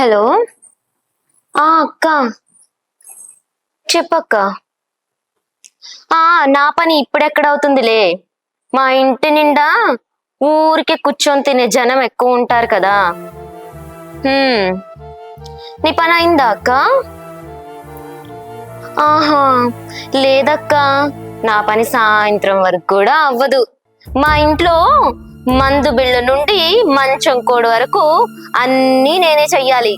Hello? ఆ అక్క. చెప్పక్క. ఆ నా పని ఇప్పుడెక్కడవుతుందిలే? మా ఇంటి నిండా ఊరికే కూర్చొని తినే జనం ఎక్కువ ఉంటారు కదా. నీ పని అయిందా అక్క? ఆహా. లేదక్క. నా పని సాయంత్రం వరకు కూడా అవ్వదు. మా ఇంట్లో మందు బిళ్ళ నుండి మంచం కోడి వరకు అన్నీ నేనే చెయ్యాలి.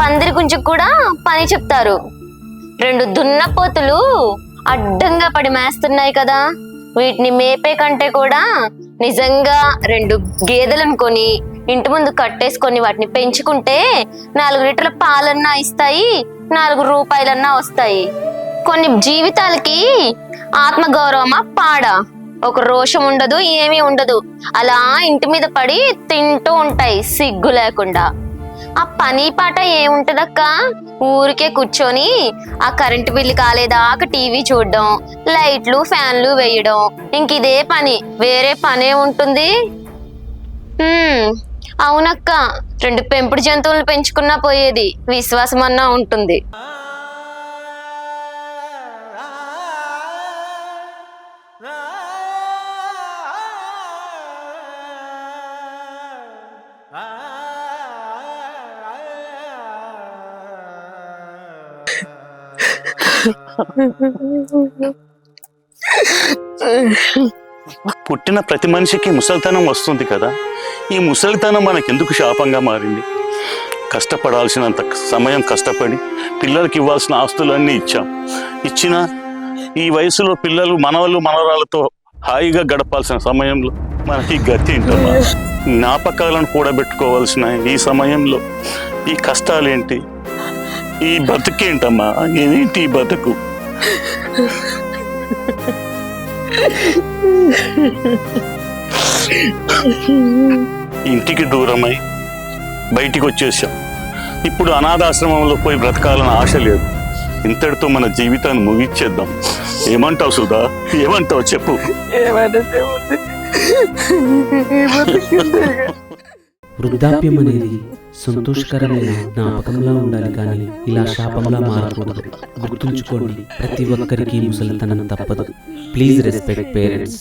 పందిరి గురించి కూడా పని చెప్తారు. రెండు దున్నపోతులు అడ్డంగా పడి మేస్తున్నాయి కదా. వీటిని మేపే కంటే కూడా నిజంగా రెండు గేదెలను కొని ఇంటి ముందు కట్టేసుకొని వాటిని పెంచుకుంటే నాలుగు లీటర్ల పాలన్నా ఇస్తాయి నాలుగు రూపాయలన్నా వస్తాయి. కొన్ని జీవితాలకి ఆత్మగౌరవమా పాడా? ఒక రోషం ఉండదు ఏమీ ఉండదు. అలా ఇంటి మీద పడి తింటూ ఉంటాయి సిగ్గు లేకుండా. ఆ పని పాట ఏముంటదక్క? ఊరికే కూర్చొని ఆ కరెంటు బిల్లు కాలేదాకా టీవీ చూడడం లైట్లు ఫ్యాన్లు వేయడం. ఇంక ఇదే పని వేరే పనే ఉంటుంది. అవునక్క. రెండు పెంపుడు జంతువులను పెంచుకున్నా పోయేది. విశ్వాసం అన్నా ఉంటుంది. పుట్టిన ప్రతి మనిషికి ముసలితనం వస్తుంది కదా. ఈ ముసలితనం మనకెందుకు శాపంగా మారింది? కష్టపడాల్సినంత సమయం కష్టపడి పిల్లలకి ఇవ్వాల్సిన ఆస్తులన్నీ ఇచ్చాం. ఇచ్చిన ఈ వయసులో పిల్లలు మనవలు మనవరాలతో హాయిగా గడపాల్సిన సమయంలో మనకి గతి జ్ఞాపకాలను కూడబెట్టుకోవాల్సిన ఈ సమయంలో ఈ కష్టాలేంటి? ఈ బతుకేంటమ్మా? ఏంటి ఈ బతుకు? ఇంటికి దూరమై బయటికి వచ్చేసాం ఇప్పుడు అనాథాశ్రమంలో పోయి బ్రతకాలని ఆశ లేదు. ఇంతటితో మన జీవితాన్ని ముగిచ్చేద్దాం ఏమంటావు సుధా? ఏమంటావు చెప్పు? వృద్ధాప్యం అనేది సంతోషకరమైన జ్ఞాపకంలా ఉండాలి కానీ ఇలా శాపంలా మారకూడదు. గుర్తుంచుకోండి ప్రతి ఒక్కరికి ముసలితనం తప్పదు. Please respect parents